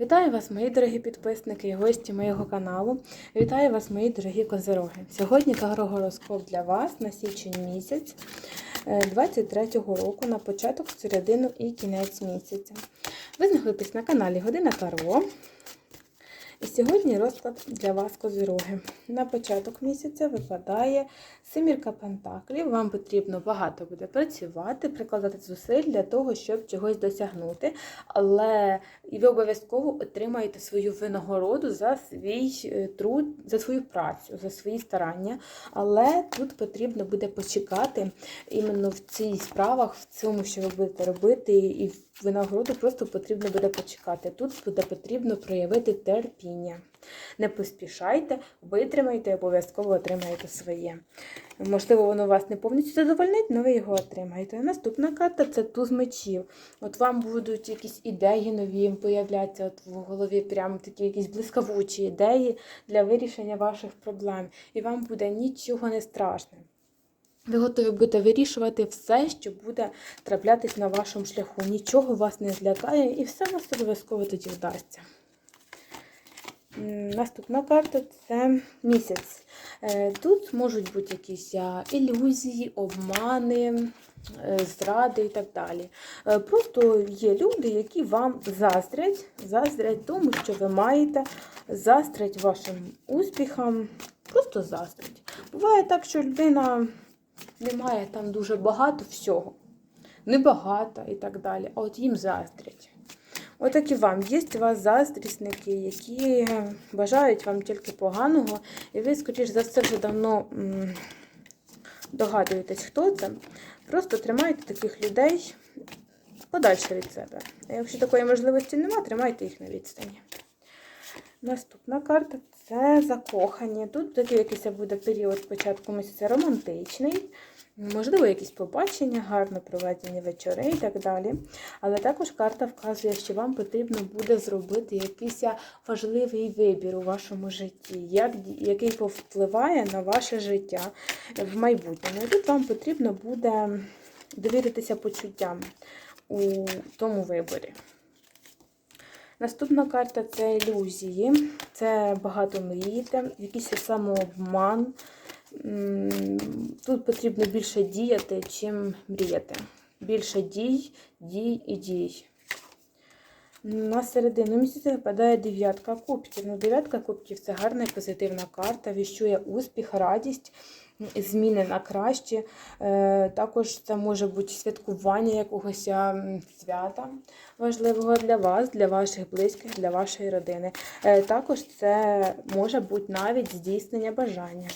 Вітаю вас, мої дорогі підписники і гості моєго каналу. Вітаю вас, мої дорогі козироги. Сьогодні тагрогороскоп для вас на січень місяць 23-го року на початок, середину і кінець місяця. Ви знаходитесь на каналі Година Таро. І сьогодні розклад для вас козироги. На початок місяця випадає семірка пентаклів. Вам потрібно багато буде працювати, прикладати зусиль для того, щоб чогось досягнути. Але ви обов'язково отримаєте свою винагороду за свій е, труд, за свою працю, за свої старання. Але тут потрібно буде почекати іменно в цій справах, в цьому, що ви будете робити, і винагороду просто потрібно буде почекати. Тут буде потрібно проявити терпіння. Не поспішайте, витримайте, обов'язково отримаєте своє. Можливо, воно вас не повністю задовольнить, але ви його отримаєте. Наступна карта це туз мечів. От вам будуть якісь ідеї нові появлятися от в голові, прямо такі якісь блискавучі ідеї для вирішення ваших проблем. І вам буде нічого не страшне. Ви готові будете вирішувати все, що буде траплятись на вашому шляху. Нічого вас не злякає і все вас обов'язково тоді вдасться. Наступна карта це місяць. Е, Тут можуть бути якісь ілюзії, обмани, е, зради і так далі. Е, Просто є люди, які вам заздрять, заздрять тому, що ви маєте, заздрять вашим успіхам, просто заздрять. Буває так, що людина не має там дуже багато всього, небагато і так далі, а от їм заздрять. Отак і вам. Є у вас заздрісники, які бажають вам тільки поганого, і ви, скоріш за все, вже давно догадуєтесь, хто це. Просто тримайте таких людей подальше від себе. А якщо такої можливості немає, тримайте їх на відстані. Наступна карта це закохані. Тут такий якийсь буде період початку місяця романтичний. Можливо, якісь побачення, гарно проведені вечори і так далі. Але також карта вказує, що вам потрібно буде зробити якийсь важливий вибір у вашому житті, як, який повпливає на ваше життя в майбутньому. І тут вам потрібно буде довіритися почуттям у тому виборі. Наступна карта це ілюзії. Це багато мрієте, якийсь самообман. Тут потрібно більше діяти, чим мріяти. Більше дій, дій і дій. На середину місяця випадає дев'ятка кубків. Ну, Дев'ятка кубків це гарна і позитивна карта, віщує успіх, радість, зміни на краще. Е, також це може бути святкування якогось свята важливого для вас, для ваших близьких, для вашої родини. Е, також це може бути навіть здійснення бажання.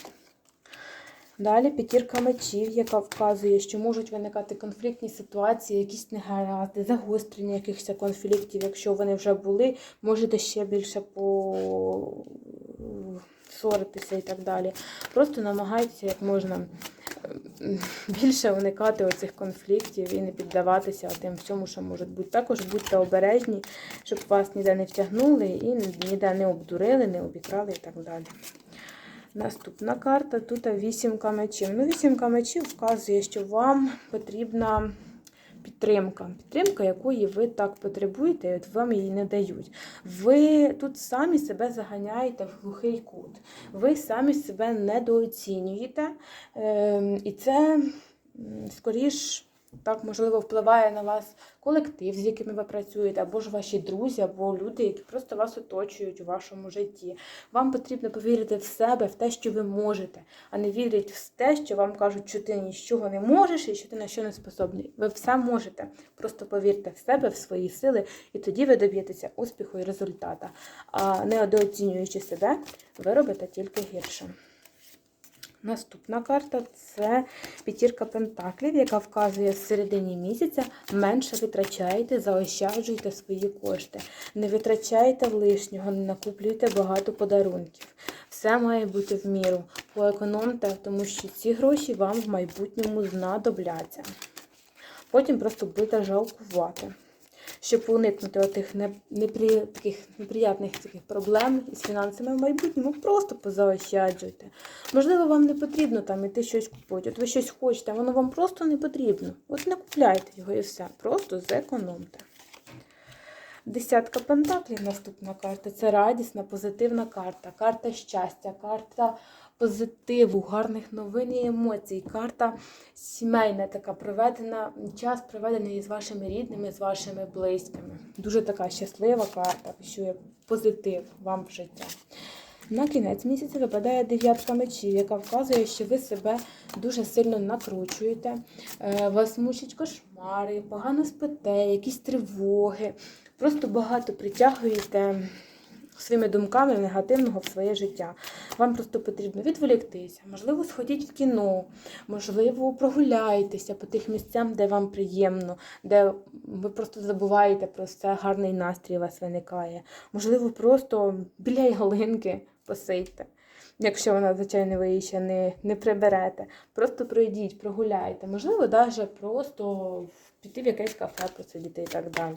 Далі п'ятірка мечів, яка вказує, що можуть виникати конфліктні ситуації, якісь негаразди, загострення якихось конфліктів. Якщо вони вже були, можете ще більше посоритися і так далі. Просто намагайтеся як можна більше уникати оцих конфліктів і не піддаватися тим всьому, що може бути. Також будьте обережні, щоб вас ніде не втягнули і ніде не обдурили, не обікрали і так далі. Наступна карта тут вісімка мечів. Ну, вісімка мечів вказує, що вам потрібна підтримка. Підтримка, якої ви так потребуєте, і от вам її не дають. Ви тут самі себе заганяєте в глухий кут. Ви самі себе недооцінюєте. Ем, і це, скоріш, так, можливо, впливає на вас колектив, з якими ви працюєте, або ж ваші друзі, або люди, які просто вас оточують у вашому житті. Вам потрібно повірити в себе, в те, що ви можете, а не вірити в те, що вам кажуть, що ти нічого не можеш і що ти на що не способний. Ви все можете. Просто повірте в себе, в свої сили, і тоді ви доб'єтеся успіху і результата. А не недооцінюючи себе, ви робите тільки гірше. Наступна карта це п'ятірка пентаклів, яка вказує в середині місяця менше витрачайте, заощаджуйте свої кошти. Не витрачайте лишнього, не накуплюйте багато подарунків. Все має бути в міру. Поекономте, тому що ці гроші вам в майбутньому знадобляться. Потім просто будете жалкувати щоб уникнути отих непри... таких неприятних таких проблем із фінансами в майбутньому, просто позаощаджуйте. Можливо, вам не потрібно там іти щось купити. От ви щось хочете, воно вам просто не потрібно. От не купляйте його і все. Просто зекономте. Десятка пентаклів, наступна карта. Це радісна, позитивна карта, карта щастя, карта позитиву, гарних новин і емоцій. Карта сімейна, така проведена, час проведений з вашими рідними, з вашими близькими. Дуже така щаслива карта, що позитив вам в життя. На кінець місяця випадає дев'ятка мечів, яка вказує, що ви себе дуже сильно накручуєте. Е, Вас мучать кошмари, погано спите, якісь тривоги. Просто багато притягуєте своїми думками негативного в своє життя. Вам просто потрібно відволіктися, можливо, сходіть в кіно, можливо, прогуляйтеся по тих місцям, де вам приємно, де ви просто забуваєте про це, гарний настрій у вас виникає. Можливо, просто біля ялинки посидьте. Якщо вона, звичайно, ви її ще не, не приберете. Просто пройдіть, прогуляйте. Можливо, навіть просто піти в якесь кафе посидіти і так далі.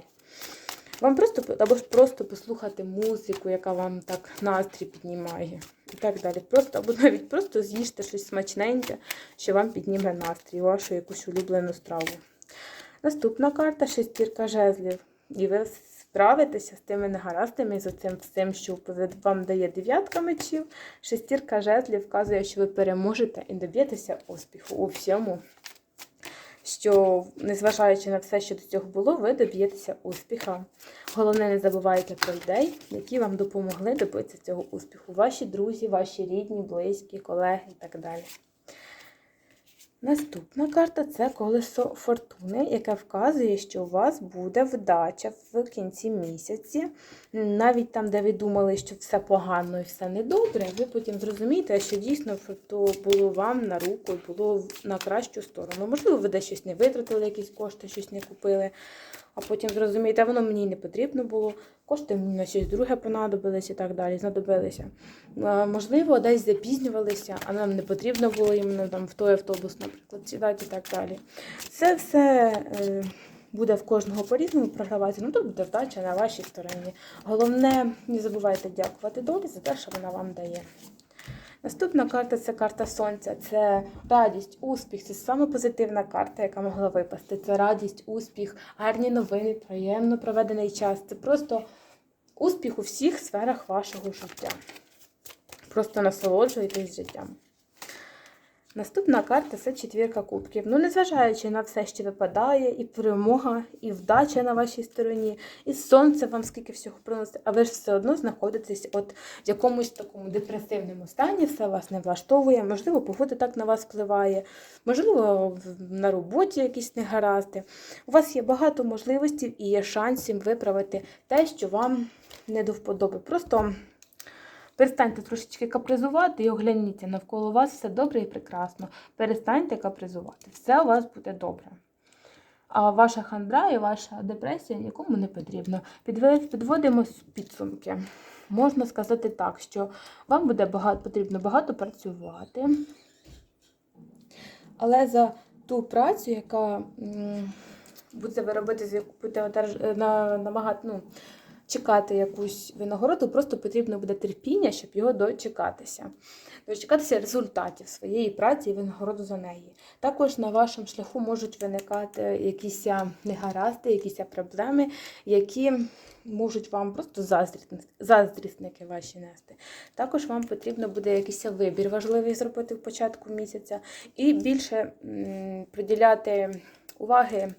Вам просто або ж просто послухати музику, яка вам так настрій піднімає. І так далі. Просто, або навіть просто з'їжте щось смачненьке, що вам підніме настрій, вашу якусь улюблену страву. Наступна карта шестірка жезлів. І ви справитеся з тими негараздами, з цим всім, що вам дає дев'ятка мечів. Шестірка жезлів вказує, що ви переможете і доб'єтеся успіху у всьому що, незважаючи на все, що до цього було, ви доб'єтеся успіха. Головне, не забувайте про людей, які вам допомогли добитися цього успіху. Ваші друзі, ваші рідні, близькі, колеги і так далі. Наступна карта це колесо фортуни, яке вказує, що у вас буде вдача в кінці місяці. Навіть там, де ви думали, що все погано і все недобре, ви потім зрозумієте, що дійсно то було вам на руку було на кращу сторону. Можливо, ви десь щось не витратили, якісь кошти, щось не купили, а потім зрозумієте, воно мені не потрібно було, кошти мені на щось друге понадобились і так далі, знадобилися. Можливо, десь запізнювалися, а нам не потрібно було іменно там в той автобус, наприклад, сідати і так далі. Це все е, буде в кожного по-різному програватися, ну тут буде вдача на вашій стороні. Головне, не забувайте дякувати долі за те, що вона вам дає. Наступна карта це карта сонця, це радість, успіх. Це саме позитивна карта, яка могла випасти. Це радість, успіх, гарні новини, приємно проведений час. Це просто успіх у всіх сферах вашого життя. Просто насолоджуйтесь життям. Наступна карта це четвірка кубків. Ну, незважаючи на все, що випадає, і перемога, і вдача на вашій стороні, і сонце вам скільки всього приносить, а ви ж все одно знаходитесь от в якомусь такому депресивному стані, все вас не влаштовує, можливо, погода так на вас впливає, можливо, на роботі якісь негаразди. У вас є багато можливостей і є шансів виправити те, що вам не до вподоби. Просто. Перестаньте трошечки капризувати і огляніться навколо вас все добре і прекрасно. Перестаньте капризувати. Все у вас буде добре. А ваша хандра і ваша депресія нікому не потрібно. Підводимо підсумки. Можна сказати так, що вам буде багато, потрібно багато працювати. Але за ту працю, яка буде ви робити, будете намагати, ну, чекати якусь винагороду, просто потрібно буде терпіння, щоб його дочекатися. Дочекатися результатів своєї праці і винагороду за неї. Також на вашому шляху можуть виникати якісь негаразди, якісь проблеми, які можуть вам просто заздрісники ваші нести. Також вам потрібно буде якийсь вибір важливий зробити в початку місяця і більше приділяти уваги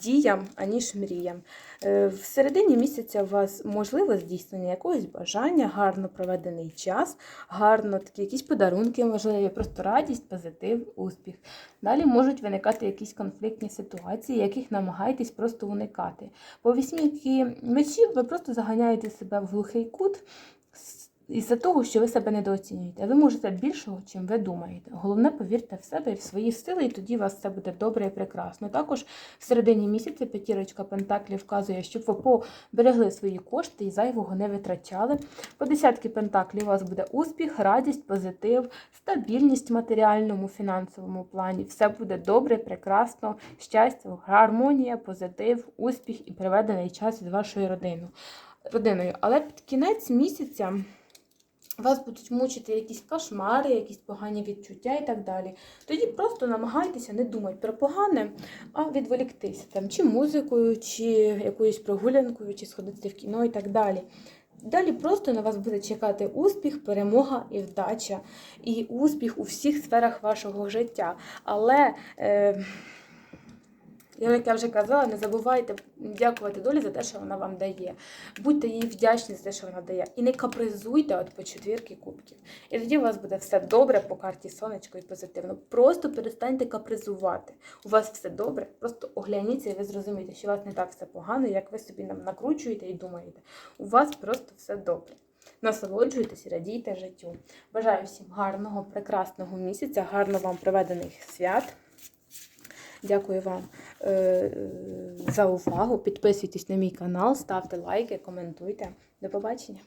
діям, аніж мріям. Е, в середині місяця у вас можливо здійснення якогось бажання, гарно проведений час, гарно такі якісь подарунки, можливі, просто радість, позитив, успіх. Далі можуть виникати якісь конфліктні ситуації, яких намагаєтесь просто уникати. По вісьміки мечів ви просто заганяєте себе в глухий кут із-за того, що ви себе недооцінюєте. Ви можете більшого, чим ви думаєте. Головне, повірте в себе і в свої сили, і тоді у вас все буде добре і прекрасно. Також в середині місяця п'ятірочка Пентаклів вказує, щоб ви поберегли свої кошти і зайвого не витрачали. По десятки Пентаклів у вас буде успіх, радість, позитив, стабільність в матеріальному, фінансовому плані. Все буде добре, прекрасно, щастя, гармонія, позитив, успіх і приведений час з вашою родиною. родиною. Але під кінець місяця вас будуть мучити якісь кошмари, якісь погані відчуття і так далі. Тоді просто намагайтеся не думати про погане, а відволіктися там чи музикою, чи якоюсь прогулянкою, чи сходити в кіно і так далі. Далі просто на вас буде чекати успіх, перемога і вдача, і успіх у всіх сферах вашого життя. Але, е, як я вже казала, не забувайте дякувати долі за те, що вона вам дає. Будьте їй вдячні за те, що вона дає. І не капризуйте от по четвірки кубків. І тоді у вас буде все добре по карті сонечко і позитивно. Просто перестаньте капризувати. У вас все добре, просто огляніться і ви зрозумієте, що у вас не так все погано, як ви собі нам накручуєте і думаєте. У вас просто все добре. Насолоджуйтесь і радійте життю. Бажаю всім гарного, прекрасного місяця, гарно вам проведених свят. Дякую вам е, за увагу. Підписуйтесь на мій канал, ставте лайки, коментуйте. До побачення!